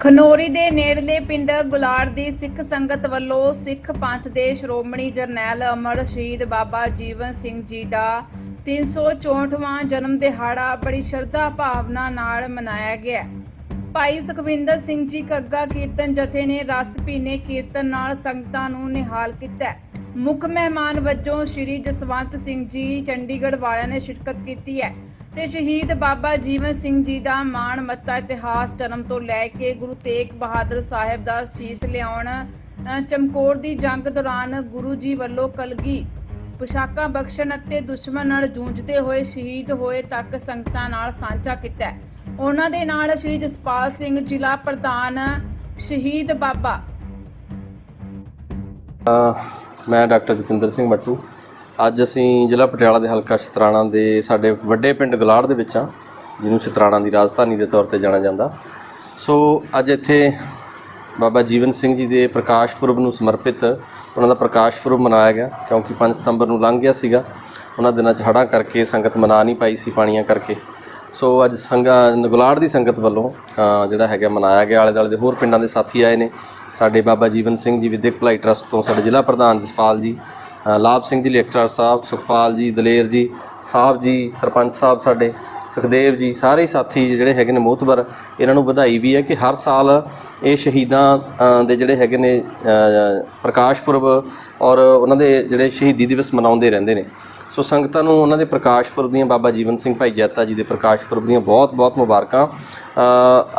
ਖਨੋਰੀ ਦੇ ਨੇੜਲੇ ਪਿੰਡ ਗੁਲਾੜ ਦੀ ਸਿੱਖ ਸੰਗਤ ਵੱਲੋਂ ਸਿੱਖ ਪੰਥ ਦੇ ਸ਼੍ਰੋਮਣੀ ਜਰਨੈਲ ਅਮਰ ਸ਼ਹੀਦ ਬਾਬਾ ਜੀਵਨ ਸਿੰਘ ਜੀ ਦਾ 364ਵਾਂ ਜਨਮ ਦਿਹਾੜਾ ਬੜੀ ਸ਼ਰਧਾ ਭਾਵਨਾ ਨਾਲ ਮਨਾਇਆ ਗਿਆ। ਭਾਈ ਸੁਖਵਿੰਦਰ ਸਿੰਘ ਜੀ ਕੱਗਾ ਕੀਰਤਨ ਜਥੇ ਨੇ ਰਸ ਪੀਨੇ ਕੀਰਤਨ ਨਾਲ ਸੰਗਤਾਂ ਨੂੰ ਨਿਹਾਲ ਕੀਤਾ। ਮੁੱਖ ਮਹਿਮਾਨ ਵਜੋਂ ਸ਼੍ਰੀ ਜਸਵੰਤ ਸਿੰਘ ਜੀ ਚੰਡੀਗੜ੍ਹ ਵਾਲਿਆਂ ਨੇ ਸ਼ਿਰਕਤ ਕੀਤੀ ਹੈ। ਤੇ ਸ਼ਹੀਦ ਬਾਬਾ ਜੀਵਨ ਸਿੰਘ ਜੀ ਦਾ ਮਾਣ ਮੱਤਾ ਇਤਿਹਾਸ ਜਨਮ ਤੋਂ ਲੈ ਕੇ ਗੁਰੂ ਤੇਗ ਬਹਾਦਰ ਸਾਹਿਬ ਦਾ ਸੀਸ ਲਿਆਉਣ ਚਮਕੌਰ ਦੀ ਜੰਗ ਦੌਰਾਨ ਗੁਰੂ ਜੀ ਵੱਲੋਂ ਕਲਗੀ। ਪੁਸ਼ਾਕਾਂ ਬਖਸ਼ਣ ਅਤੇ ਦੁਸ਼ਮਣ ਨਾਲ ਜੂਝਦੇ ਹੋਏ ਸ਼ਹੀਦ ਹੋਏ ਤੱਕ ਸੰਗਤਾਂ ਨਾਲ ਸਾਂਝਾ ਕੀਤਾ ਉਹਨਾਂ ਦੇ ਨਾਲ ਸ਼੍ਰੀ ਜਸਪਾਲ ਸਿੰਘ ਜ਼ਿਲ੍ਹਾ ਪ੍ਰਧਾਨ, ਸ਼ਹੀਦ ਬਾਬਾ। ਮੈਂ ਡਾਕਟਰ ਜਤਿੰਦਰ ਸਿੰਘ ਮੱਟੂ ਅੱਜ ਅਸੀਂ ਜ਼ਿਲ੍ਹਾ ਪਟਿਆਲਾ ਦੇ ਹਲਕਾ ਸ਼ਤਰਾਣਾ ਦੇ ਸਾਡੇ ਵੱਡੇ ਪਿੰਡ ਗਲਾੜ ਦੇ ਵਿੱਚ ਆ ਜਿਹਨੂੰ ਸ਼ਤਰਾਣਾ ਦੀ ਰਾਜਧਾਨੀ ਦੇ ਤੌਰ ਤੇ ਜਾਣਿਆ ਜਾਂਦਾ। ਸੋ ਅੱਜ ਇੱਥੇ ਬਾਬਾ ਜੀਵਨ ਸਿੰਘ ਜੀ ਦੇ ਪ੍ਰਕਾਸ਼ ਪੁਰਬ ਨੂੰ ਸਮਰਪਿਤ ਉਹਨਾਂ ਦਾ ਪ੍ਰਕਾਸ਼ ਪੁਰਬ ਮਨਾਇਆ ਗਿਆ, ਕਿਉਂਕਿ 5 ਸਤੰਬਰ ਨੂੰ ਲੰਘ ਗਿਆ ਸੀਗਾ। ਉਹਨਾਂ ਦਿਨਾਂ 'ਚ ਹੜ੍ਹਾਂ ਕਰਕੇ ਸੰਗਤ ਮਨਾ ਨਹੀਂ ਪਾਈ ਸੀ ਪਾਣੀਆਂ ਕਰਕੇ। ਸੋ ਅੱਜ ਸੰਗਾ ਗੁਲਾੜ ਦੀ ਸੰਗਤ ਵੱਲੋਂ ਜਿਹੜਾ ਹੈਗਾ ਮਨਾਇਆ ਗਿਆ। ਆਲੇ ਦੁਆਲੇ ਦੇ ਹੋਰ ਪਿੰਡਾਂ ਦੇ ਸਾਥੀ ਆਏ ਨੇ। ਸਾਡੇ ਬਾਬਾ ਜੀਵਨ ਸਿੰਘ ਜੀ ਵਿਦਿਅਕ ਭਲਾਈ ਟਰਸਟ ਤੋਂ ਸਾਡੇ ਜ਼ਿਲ੍ਹਾ ਪ੍ਰਧਾਨ ਜਸਪਾਲ ਜੀ ਲਾਭ ਸਿੰਘ ਜੀ ਲੈਕਚਰਰ ਸਾਹਿਬ, ਸੁਖਪਾਲ ਜੀ, ਦਲੇਰ ਜੀ, ਸਾਹਿਬ ਜੀ, ਸਰਪੰਚ ਸਾਹਿਬ ਸਾਡੇ, ਸੁਖਦੇਵ ਜੀ, ਸਾਰੇ ਸਾਥੀ ਜਿਹੜੇ ਹੈਗੇ ਨੇ ਮੋਹਤਬਰ, ਇਹਨਾਂ ਨੂੰ ਵਧਾਈ ਵੀ ਹੈ ਕਿ ਹਰ ਸਾਲ ਇਹ ਸ਼ਹੀਦਾਂ ਦੇ ਜਿਹੜੇ ਹੈਗੇ ਨੇ ਪ੍ਰਕਾਸ਼ ਪੁਰਬ ਔਰ ਉਹਨਾਂ ਦੇ ਜਿਹੜੇ ਸ਼ਹੀਦੀ ਦਿਵਸ ਮਨਾਉਂਦੇ ਰਹਿੰਦੇ ਨੇ। ਸੋ ਸੰਗਤਾਂ ਨੂੰ ਉਹਨਾਂ ਦੇ ਪ੍ਰਕਾਸ਼ ਪੁਰਬ ਦੀਆਂ ਬਾਬਾ ਜੀਵਨ ਸਿੰਘ ਭਾਈ ਜੈਤਾ ਜੀ ਦੇ ਪ੍ਰਕਾਸ਼ ਪੁਰਬ ਦੀਆਂ ਬਹੁਤ-ਬਹੁਤ ਮੁਬਾਰਕਾਂ।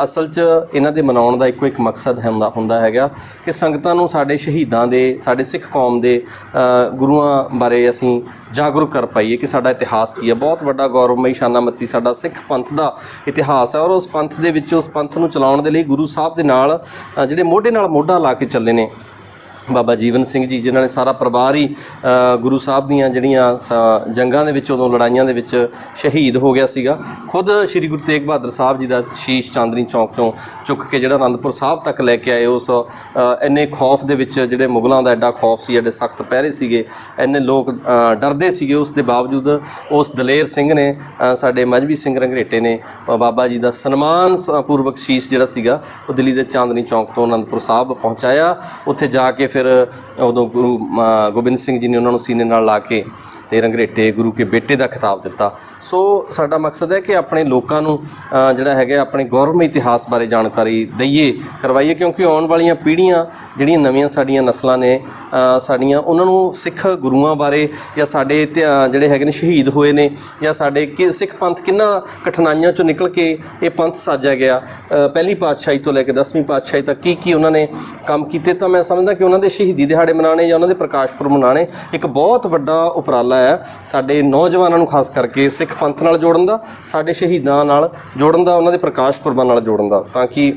ਅਸਲ 'ਚ ਇਹਨਾਂ ਦੇ ਮਨਾਉਣ ਦਾ ਇੱਕੋ ਇੱਕ ਮਕਸਦ ਹੁੰਦਾ ਹੁੰਦਾ ਹੈਗਾ ਕਿ ਸੰਗਤਾਂ ਨੂੰ ਸਾਡੇ ਸ਼ਹੀਦਾਂ ਦੇ, ਸਾਡੇ ਸਿੱਖ ਕੌਮ ਦੇ ਗੁਰੂਆਂ ਬਾਰੇ ਅਸੀਂ ਜਾਗਰੂਕ ਕਰ ਪਾਈਏ ਕਿ ਸਾਡਾ ਇਤਿਹਾਸ ਕੀ ਹੈ। ਬਹੁਤ ਵੱਡਾ ਗੌਰਵਮਈ ਸ਼ਾਨਾਮਤੀ ਸਾਡਾ ਸਿੱਖ ਪੰਥ ਦਾ ਇਤਿਹਾਸ ਹੈ ਔਰ ਉਸ ਪੰਥ ਦੇ ਵਿੱਚ ਉਸ ਪੰਥ ਨੂੰ ਚਲਾਉਣ ਦੇ ਲਈ ਗੁਰੂ ਸਾਹਿਬ ਦੇ ਨਾਲ ਜਿਹੜੇ ਮੋਢੇ ਨਾਲ ਮੋਢਾ ਲਾ ਕੇ ਚੱਲੇ ਨੇ ਬਾਬਾ ਜੀਵਨ ਸਿੰਘ ਜੀ, ਜਿਨ੍ਹਾਂ ਨੇ ਸਾਰਾ ਪਰਿਵਾਰ ਹੀ ਗੁਰੂ ਸਾਹਿਬ ਦੀਆਂ ਜਿਹੜੀਆਂ ਸ- ਜੰਗਾਂ ਦੇ ਵਿੱਚ ਉਦੋਂ ਲੜਾਈਆਂ ਦੇ ਵਿੱਚ ਸ਼ਹੀਦ ਹੋ ਗਿਆ ਸੀਗਾ। ਖੁਦ ਸ੍ਰੀ ਗੁਰੂ ਤੇਗ ਬਹਾਦਰ ਸਾਹਿਬ ਜੀ ਦਾ ਸ਼ੀਸ਼ ਚਾਂਦਨੀ ਚੌਕ ਤੋਂ ਚੁੱਕ ਕੇ ਜਿਹੜਾ ਅਨੰਦਪੁਰ ਸਾਹਿਬ ਤੱਕ ਲੈ ਕੇ ਆਏ, ਉਸ ਇੰਨੇ ਖੌਫ ਦੇ ਵਿੱਚ ਜਿਹੜੇ ਮੁਗਲਾਂ ਦਾ ਐਡਾ ਖੌਫ ਸੀ, ਐਡੇ ਸਖਤ ਪਹਿਰੇ ਸੀਗੇ, ਇੰਨੇ ਲੋਕ ਡਰਦੇ ਸੀਗੇ। ਉਸ ਦੇ ਬਾਵਜੂਦ ਉਸ ਦਲੇਰ ਸਿੰਘ ਨੇ ਸਾਡੇ ਮਜਬੀ ਸਿੰਘ ਰੰਗਰੇਟੇ ਨੇ ਬਾਬਾ ਜੀ ਦਾ ਸਨਮਾਨ ਸ- ਪੂਰਵਕ ਸ਼ੀਸ਼ ਜਿਹੜਾ ਸੀਗਾ, ਉਹ ਦਿੱਲੀ ਦੇ ਚਾਂਦਨੀ ਚੌਕ ਤੋਂ ਅਨੰਦਪੁਰ ਸਾਹਿਬ ਪਹੁੰਚਾਇਆ। ਉੱਥੇ ਜਾ ਕੇ ਫਿਰ ਫਿਰ ਉਦੋਂ ਗੁਰੂ ਗੋਬਿੰਦ ਸਿੰਘ ਜੀ ਨੇ ਉਹਨਾਂ ਨੂੰ ਸੀਨੇ ਨਾਲ ਲਾ ਕੇ ਤੇ ਰੰਗਰੇਟੇ ਗੁਰੂ ਕੇ ਬੇਟੇ ਦਾ ਖਿਤਾਬ ਦਿੱਤਾ। ਸੋ ਸਾਡਾ ਮਕਸਦ ਹੈ ਕਿ ਆਪਣੇ ਲੋਕਾਂ ਨੂੰ ਜਿਹੜਾ ਹੈਗਾ ਆਪਣੇ ਗੌਰਵਮਈ ਇਤਿਹਾਸ ਬਾਰੇ ਜਾਣਕਾਰੀ ਦਈਏ, ਕਰਵਾਈਏ, ਕਿਉਂਕਿ ਆਉਣ ਵਾਲੀਆਂ ਪੀੜ੍ਹੀਆਂ ਜਿਹੜੀਆਂ ਨਵੀਆਂ ਸਾਡੀਆਂ ਨਸਲਾਂ ਨੇ ਸਾਡੀਆਂ, ਉਹਨਾਂ ਨੂੰ ਸਿੱਖ ਗੁਰੂਆਂ ਬਾਰੇ ਜਾਂ ਸਾਡੇ ਇਤਿ- ਜਿਹੜੇ ਹੈਗੇ ਨੇ ਸ਼ਹੀਦ ਹੋਏ ਨੇ ਜਾਂ ਸਾਡੇ ਕਿ, ਸਿੱਖ ਪੰਥ ਕਿੰਨਾ ਕਠਿਨਾਈਆਂ ਚੋਂ ਨਿਕਲ ਕੇ ਇਹ ਪੰਥ ਸਾਜਿਆ ਗਿਆ। ਪਹਿਲੀ ਪਾਤਸ਼ਾਹੀ ਤੋਂ ਲੈ ਕੇ 10ਵੀਂ ਪਾਤਸ਼ਾਹੀ ਤੱਕ ਕੀ ਕੀ ਉਹਨਾਂ ਨੇ ਕੰਮ ਕੀਤੇ ਤਾਂ ਮੈਂ ਸਮਝਦਾ ਕਿ ਉਹਨਾਂ ਦੇ ਸ਼ਹੀਦੀ ਦਿਹਾੜੇ ਮਨਾਣੇ ਜਾਂ ਉਹਨਾਂ ਦੇ ਪ੍ਰਕਾਸ਼ ਪੁਰਬ ਮਨਾਣੇ ਇੱਕ ਬਹੁਤ ਵੱਡਾ ਉਪਰਾਲਾ ਹੈ ਸਾਡੇ ਨੌਜਵਾਨਾਂ ਨੂੰ ਖਾਸ ਕਰਕੇ ਸਿੱਖ ਪੰਥ ਨਾਲ ਜੋੜਨ ਦਾ, ਸਾਡੇ ਸ਼ਹੀਦਾਂ ਨਾਲ ਜੋੜਨ ਦਾ, ਉਹਨਾਂ ਦੇ ਪ੍ਰਕਾਸ਼ ਪੁਰਬਾਂ ਨਾਲ ਜੋੜਨ ਦਾ, ਤਾਂ ਕਿ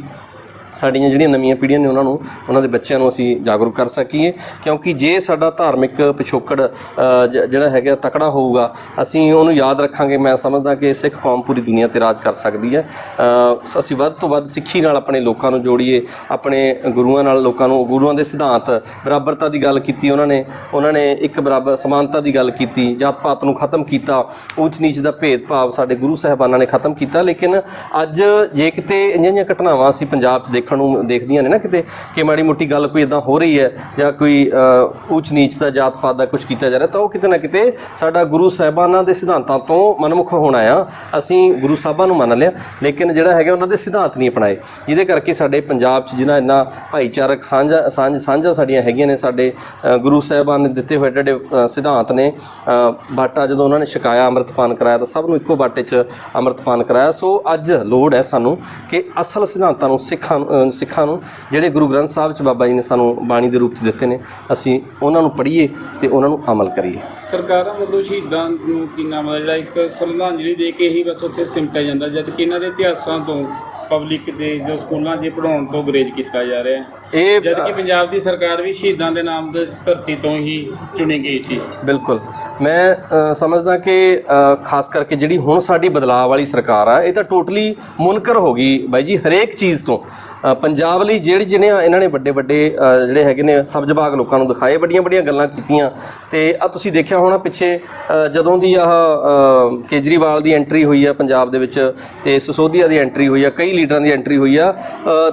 ਸਾਡੀਆਂ ਜਿਹੜੀਆਂ ਨਵੀਆਂ ਪੀੜ੍ਹੀਆਂ ਨੇ ਉਹਨਾਂ ਨੂੰ, ਉਹਨਾਂ ਦੇ ਬੱਚਿਆਂ ਨੂੰ ਅਸੀਂ ਜਾਗਰੂਕ ਕਰ ਸਕੀਏ। ਕਿਉਂਕਿ ਜੇ ਸਾਡਾ ਧਾਰਮਿਕ ਪਿਛੋਕੜ ਜ- ਜਿਹੜਾ ਹੈਗਾ ਤਕੜਾ ਹੋਊਗਾ, ਅਸੀਂ ਉਹਨੂੰ ਯਾਦ ਰੱਖਾਂਗੇ। ਮੈਂ ਸਮਝਦਾ ਕਿ ਸਿੱਖ ਕੌਮ ਪੂਰੀ ਦੁਨੀਆ ਤੇ ਰਾਜ ਕਰ ਸਕਦੀ ਹੈ। ਅਸੀਂ ਵੱਧ ਤੋਂ ਵੱਧ ਸਿੱਖੀ ਨਾਲ ਆਪਣੇ ਲੋਕਾਂ ਨੂੰ ਜੋੜੀਏ, ਆਪਣੇ ਗੁਰੂਆਂ ਨਾਲ ਲੋਕਾਂ ਨੂੰ, ਗੁਰੂਆਂ ਦੇ ਸਿਧਾਂਤ, ਬਰਾਬਰਤਾ ਦੀ ਗੱਲ ਕੀਤੀ ਉਹਨਾਂ ਨੇ ਉਹਨਾਂ ਨੇ ਇੱਕ ਬਰਾਬਰ ਸਮਾਨਤਾ ਦੀ ਗੱਲ ਕੀਤੀ ਜਾਤ ਪਾਤ ਨੂੰ ਖਤਮ ਕੀਤਾ, ਉੱਚ ਨੀਚ ਦਾ ਭੇਦਭਾਵ ਸਾਡੇ ਗੁਰੂ ਸਾਹਿਬਾਨਾਂ ਨੇ ਖਤਮ ਕੀਤਾ। ਲੇਕਿਨ ਅੱਜ ਜੇ ਕਿਤੇ ਇੰਨੀਆਂ ਘਟਨਾਵਾਂ ਅਸੀਂ ਪੰਜਾਬ 'ਚ ਦੇਖਣ ਨੂੰ ਦੇਖਦੀਆਂ ਨੇ ਨਾ ਕਿਤੇ ਕਿ ਮਾੜੀ ਮੋਟੀ ਗੱਲ ਕੋਈ ਇਦਾਂ ਹੋ ਰਹੀ ਹੈ ਜਾਂ ਕੋਈ ਉੱਚ ਨੀਚ ਦਾ ਜਾਤ ਪਾਤ ਦਾ ਕੁਝ ਕੀਤਾ ਜਾ ਰਿਹਾ ਤਾਂ ਉਹ ਕਿਤੇ ਨਾ ਕਿਤੇ ਸਾਡਾ ਗੁਰੂ ਸਾਹਿਬਾਨਾਂ ਦੇ ਸਿਧਾਂਤਾਂ ਤੋਂ ਮਨਮੁਖ ਹੋਣਾ ਆ। ਅਸੀਂ ਗੁਰੂ ਸਾਹਿਬਾਂ ਨੂੰ ਮੰਨ ਲਿਆ ਲੇਕਿਨ ਜਿਹੜਾ ਹੈਗਾ ਉਹਨਾਂ ਦੇ ਸਿਧਾਂਤ ਨਹੀਂ ਅਪਣਾਏ। ਜਿਹਦੇ ਕਰਕੇ ਸਾਡੇ ਪੰਜਾਬ 'ਚ ਜਿਨ੍ਹਾਂ ਇੰਨਾ ਭਾਈਚਾਰਕ ਸਾਂਝਾ ਸਾਂਝ ਸਾਂਝਾ ਸਾਡੀਆਂ ਹੈਗੀਆਂ ਨੇ ਸਾਡੇ ਗੁਰੂ ਸਾਹਿਬਾਨ ਨੇ ਦਿੱਤੇ ਹੋਏ ਜਿਹੜੇ ਸਿਧਾਂਤ ਨੇ ਬਾਟਾ ਜਦੋਂ ਉਹਨਾਂ ਨੇ ਛਕਾਇਆ ਅੰਮ੍ਰਿਤਪਾਨ ਕਰਾਇਆ ਤਾਂ ਸਭ ਨੂੰ ਇੱਕੋ ਬਾਟੇ 'ਚ ਅੰਮ੍ਰਿਤਪਾਨ ਕਰਾਇਆ। ਸੋ ਅੱਜ ਲੋੜ ਹੈ ਸਾਨੂੰ ਕਿ ਅਸਲ ਸਿਧਾਂਤਾਂ ਨੂੰ ਸਿੱਖਾਂ ਨੂੰ, ਅ, ਸਿੱਖਾਂ ਨੂੰ ਜਿਹੜੇ ਗੁਰੂ ਗ੍ਰੰਥ ਸਾਹਿਬ 'ਚ ਬਾਬਾ ਜੀ ਨੇ ਸਾਨੂੰ ਬਾਣੀ ਦੇ ਰੂਪ 'ਚ ਦਿੱਤੇ ਨੇ ਅਸੀਂ ਉਹਨਾਂ ਨੂੰ ਪੜ੍ਹੀਏ ਤੇ ਉਹਨਾਂ ਨੂੰ ਅਮਲ ਕਰੀਏ। ਸਰਕਾਰਾਂ ਵੱਲੋਂ ਸ਼ਹੀਦਾਂ ਨੂੰ ਕੀ ਨਾਮ ਹੈ ਜਿਹੜਾ ਇੱਕ ਸ਼ਰਧਾਂਜਲੀ ਦੇ ਕੇ ਹੀ ਬਸ ਉੱਥੇ ਸਿਮਟਿਆ ਜਾਂਦਾ ਜਦ ਕਿ ਇਹਨਾਂ ਦੇ ਇਤਿਹਾਸਾਂ ਤੋਂ ਪਬਲਿਕ ਦੇ ਜੋ ਸਕੂਲਾਂ 'ਚ ਪੜਾਉਣ ਤੋਂ ਗਰੇਜ ਕੀਤਾ ਜਾ ਰਿਹਾ। ਹੈ ਇਹ ਜਦ ਕਿ ਪੰਜਾਬ ਦੀ ਸਰਕਾਰ ਵੀ ਸ਼ਹੀਦਾਂ ਦੇ ਨਾਮ ਦੇ ਧਰਤੀ ਤੋਂ ਹੀ ਚੁਣੀ ਗਈ ਸੀ। ਬਿਲਕੁਲ। ਮੈਂ ਸਮਝਦਾ ਕਿ ਖਾਸ ਕਰਕੇ ਜਿਹੜੀ ਹੁਣ ਸਾਡੀ ਬਦਲਾਅ ਵਾਲੀ ਸਰਕਾਰ ਆ ਇਹ ਤਾਂ ਟੋਟਲੀ ਮੁਨਕਰ ਹੋ ਗਈ ਬਾਈ ਜੀ ਹਰੇਕ ਚੀਜ਼ ਤੋਂ। ਪੰਜਾਬ ਲਈ ਜਿਹੜੀ ਜਿਹੜੀਆਂ ਇਹਨਾਂ ਨੇ ਵੱਡੇ ਵੱਡੇ ਜਿਹੜੇ ਹੈਗੇ ਨੇ ਸਬਜ਼ ਬਾਗ ਲੋਕਾਂ ਨੂੰ ਦਿਖਾਏ ਵੱਡੀਆਂ ਵੱਡੀਆਂ ਗੱਲਾਂ ਕੀਤੀਆਂ। ਤੇ ਆ ਤੁਸੀਂ ਦੇਖਿਆ ਹੋਣਾ ਪਿੱਛੇ ਜਦੋਂ ਦੀ ਆਹ ਕੇਜਰੀਵਾਲ ਦੀ ਐਂਟਰੀ ਹੋਈ ਆ ਪੰਜਾਬ ਦੇ ਵਿੱਚ ਤੇ ਸਿਸੋਦੀਆ ਦੀ ਐਂਟਰੀ ਹੋਈ ਆ ਕਈ ਲੀਡਰਾਂ ਦੀ ਐਂਟਰੀ ਹੋਈ ਆ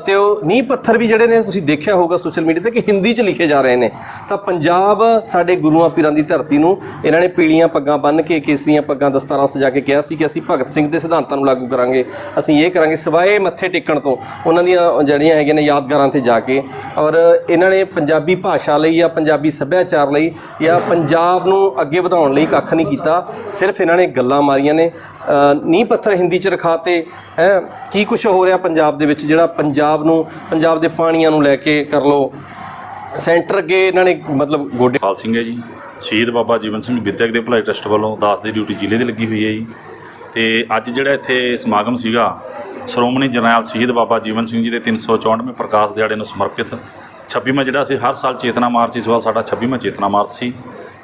ਤੇ ਉਹ ਨੀਂਹ ਪੱਥਰ ਵੀ ਜਿਹੜੇ ਨੇ ਤੁਸੀਂ ਦੇਖਿਆ ਹੋਊਗਾ ਸੋਸ਼ਲ ਮੀਡੀਆ ਤੇ ਕਿ ਹਿੰਦੀ 'ਚ ਲਿਖੇ ਜਾ ਰਹੇ ਨੇ। ਤਾਂ ਪੰਜਾਬ ਸਾਡੇ ਗੁਰੂਆਂ ਪੀਰਾਂ ਦੀ ਧਰਤੀ ਨੂੰ ਇਹਨਾਂ ਨੇ ਪੀਲੀਆਂ ਪੱਗਾਂ ਬੰਨ੍ਹ ਕੇ ਕੇਸਰੀਆਂ ਪੱਗਾਂ ਦਸਤਾਰਾਂ ਸਜਾ ਕੇ ਕਿਹਾ ਸੀ ਕਿ ਅਸੀਂ ਭਗਤ ਸਿੰਘ ਦੇ ਸਿਧਾਂਤਾਂ ਨੂੰ ਲਾਗੂ ਕਰਾਂਗੇ। ਅਸੀਂ ਇਹ ਕਰਾਂਗੇ ਸਿਵਾਏ ਮੱਥੇ ਟੇਕਣ ਤੋਂ। ਉਹਨਾਂ ਦੀਆਂ ਜਿਹੜੀਆਂ ਹੈਗੀਆਂ ਨੇ ਯਾਦਗਾਰਾਂ ਤੇ ਜਾ ਕੇ। ਔਰ ਇਹਨਾਂ ਨੇ ਪੰਜਾਬੀ ਭਾਸ਼ਾ ਲਈ ਜਾਂ ਪੰਜਾਬੀ ਸੱਭਿਆਚਾਰ ਲਈ ਜਾਂ ਪੰਜਾਬ ਨੂੰ ਅੱਗੇ ਵਧਾਉਣ ਲਈ ਕੱਖ ਨਹੀਂ ਕੀਤਾ। ਸਿਰਫ ਇਹਨਾਂ ਨੇ ਗੱਲਾਂ ਮਾਰੀਆਂ ਨੇ। ਅ, ਨੀਂਹ ਪੱਥਰ ਹਿੰਦੀ ਚ ਰਖਾਤੇ। ਹੈ ਕੀ ਕੁਝ ਹੋ ਰਿਹਾ ਪੰਜਾਬ ਦੇ ਵਿੱਚ ਜਿਹੜਾ ਪੰਜਾਬ ਨੂੰ ਪੰਜਾਬ ਦੇ ਪਾਣੀਆਂ ਨੂੰ ਲੈ ਕੇ ਕਰ ਲਓ। ਸੈਂਟਰ ਅੱਗੇ ਇਹਨਾਂ ਨੇ ਮਤਲਬ ਗੋਡੇ ਪਾਲ ਸਿੰਘ ਹੈ ਜੀ। ਸ਼ਹੀਦ ਬਾਬਾ ਜੀਵਨ ਸਿੰਘ ਵਿਦਿਅਕ ਦੇ ਭਲਾਈ ਟਰਸਟ ਵੱਲੋਂ ਦਾਸ ਦੀ ਡਿਊਟੀ ਜ਼ਿਲ੍ਹੇ ਦੀ ਲੱਗੀ ਹੋਈ ਹੈ ਜੀ। ਤੇ ਅੱਜ ਜਿਹੜਾ ਇੱਥੇ ਸਮਾਗਮ ਸੀਗਾ, ਸ਼੍ਰੋਮਣੀ ਜਰਨੈਲ ਸ਼ਹੀਦ ਬਾਬਾ ਜੀਵਨ ਸਿੰਘ ਜੀ ਦੇ 364ਵੇਂ ਪ੍ਰਕਾਸ਼ ਦਿਹਾੜੇ ਨੂੰ ਸਮਰਪਿਤ 26ਵਾਂ ਜਿਹੜਾ ਅਸੀਂ ਹਰ ਸਾਲ ਚੇਤਨਾ ਮਾਰਚ, ਇਸ ਵਾਰ ਸਾਡਾ 26ਵਾਂ ਚੇਤਨਾ ਮਾਰਚ ਸੀ।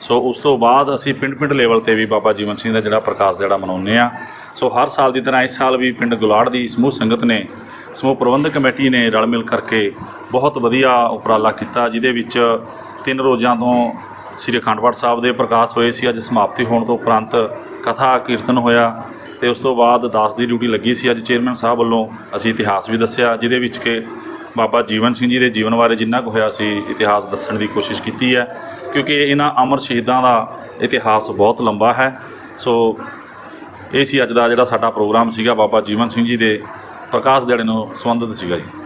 ਸੋ ਉਸ ਤੋਂ ਬਾਅਦ ਅਸੀਂ ਪਿੰਡ-ਪਿੰਡ ਲੈਵਲ ਤੇ ਵੀ ਬਾਬਾ ਜੀਵਨ ਸਿੰਘ ਦਾ ਜਿਹੜਾ ਪ੍ਰਕਾਸ਼ ਦਿਹਾੜਾ ਮਨਾਉਂਦੇ ਆ ਸੋ ਹਰ ਸਾਲ ਦੀ ਤਰ੍ਹਾਂ ਇਸ ਸਾਲ ਵੀ ਪਿੰਡ ਗੁਲਾੜ ਦੀ ਸਮੂਹ ਸੰਗਤ ਨੇ ਸਮੂਹ ਪ੍ਰਬੰਧਕ ਕਮੇਟੀ ਨੇ ਰਲ ਮਿਲ ਕਰਕੇ ਬਹੁਤ ਵਧੀਆ ਉਪਰਾਲਾ ਕੀਤਾ, ਜਿਹਦੇ ਵਿੱਚ ਤਿੰਨ ਰੋਜ਼ਾਂ ਤੋਂ ਸ੍ਰੀ ਅਖੰਡ ਪਾਠ ਸਾਹਿਬ ਦੇ ਪ੍ਰਕਾਸ਼ ਹੋਏ ਸੀ, ਅੱਜ ਸਮਾਪਤੀ ਹੋਣ ਤੋਂ ਉਪਰੰਤ ਕਥਾ ਕੀਰਤਨ ਹੋਇਆ ਤੇ ਉਸ ਤੋਂ ਬਾਅਦ ਦਾਸ ਦੀ ਡਿਊਟੀ ਲੱਗੀ ਸੀ। ਅੱਜ ਚੇਅਰਮੈਨ ਸਾਹਿਬ ਵੱਲੋਂ ਅਸੀਂ ਇਤਿਹਾਸ ਵੀ ਦੱਸਿਆ, ਜਿਹਦੇ ਵਿੱਚ ਕਿ ਬਾਬਾ ਜੀਵਨ ਸਿੰਘ ਜੀ ਦੇ ਜੀਵਨ ਬਾਰੇ ਜਿੰਨਾ ਕੁ ਹੋਇਆ ਸੀ, ਇਤਿਹਾਸ ਦੱਸਣ ਦੀ ਕੋਸ਼ਿਸ਼ ਕੀਤੀ ਹੈ, ਕਿਉਂਕਿ ਇਹਨਾਂ ਅਮਰ ਸ਼ਹੀਦਾਂ ਦਾ ਇਤਿਹਾਸ ਬਹੁਤ ਲੰਬਾ ਹੈ। ਸੋ ਇਹ ਸੀ ਅੱਜ ਦਾ ਜਿਹੜਾ ਸਾਡਾ ਪ੍ਰੋਗਰਾਮ ਸੀਗਾ, ਬਾਬਾ ਜੀਵਨ ਸਿੰਘ ਜੀ ਦੇ ਪ੍ਰਕਾਸ਼ ਦਿਹਾੜੇ ਨੂੰ ਸੰਬੰਧਿਤ ਸੀਗਾ ਜੀ।